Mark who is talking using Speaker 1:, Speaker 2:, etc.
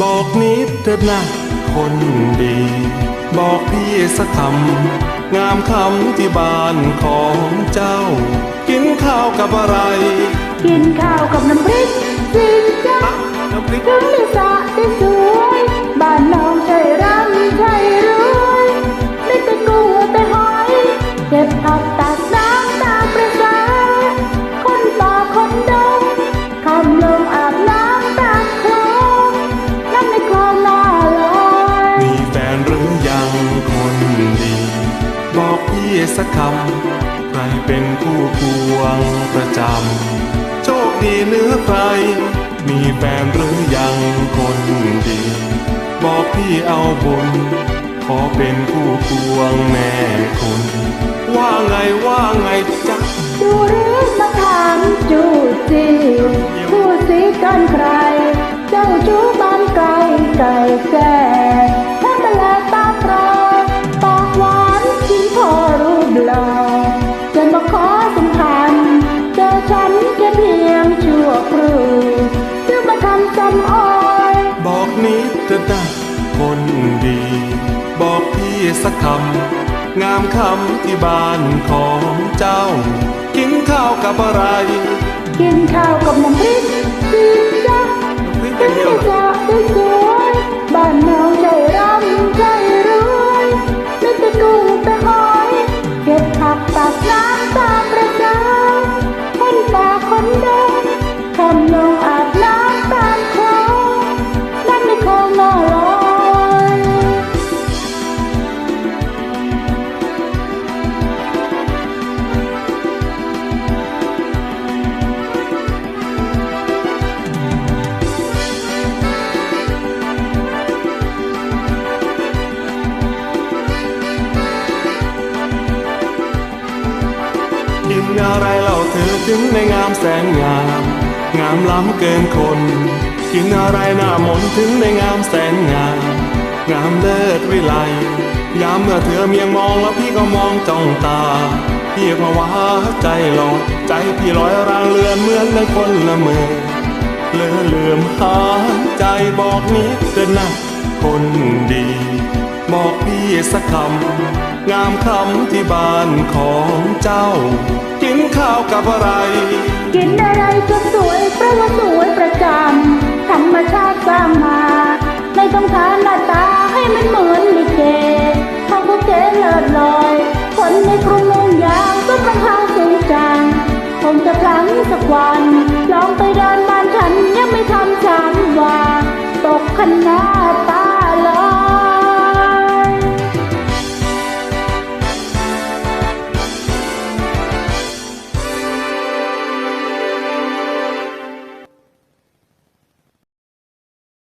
Speaker 1: บอกนิดเถิดนะคนดี บอกพี่สักคำงามคำที่บ้านของเจ้า กินข้าวกับอะไร
Speaker 2: กินข้าวกับน้ำพริกสิจ๊ะ
Speaker 1: น้ำพริก
Speaker 2: ถึงได้สร สักคำ ใค
Speaker 1: รเป็นคู่ควงประจำ โชคดีเหนือใคร มีแฟนหรือยังคนดี บอกพี่เอาบุญ ขอเป็นคู่ควงแม่คุณ
Speaker 2: สักคำ
Speaker 1: งามคำที่บ้านของเจ้า กินข้าวกับอะไร
Speaker 2: กินข้าวกับน้ำพริกสิจ๊ะ
Speaker 1: น้ำพริกอ
Speaker 2: ถึ
Speaker 1: ย่างงเดียว
Speaker 2: ได้
Speaker 1: เหรอ
Speaker 2: จะ อะ
Speaker 1: ไรเล่าเธอถึงในงามแสนงาม งามล้ำเกินคน กินอะไรหน้ามนถึงในงามแสนงาม งามเลิศวิไลยามเมื่อเธอเมียงมองแล้วพี่ก็มองจ้องตา พี่ภาวะใจลอยใจพี่ลอยรางเลือนเหมือนดังคนละเมอเลือเลื่อมหาใจบอกนิดเถิดนะคนดี บอกพี่สักคำงามคำที่บ้านของเจ้ากินข้าวกับอะไร
Speaker 2: กินอะไรก็สวยเพราะว่าสวยประจำธรรมชาติสร้างมา ไม่ต้องทานหน้าตาให้มันเหมือนลิเกทำก็เกเลิศลอย คนในกรุงนงยางก็มาทางสูงจังคงจะพลังสักวัน ลองไปเดินบ้านฉันยังไม่ทำสามวาตกคันนา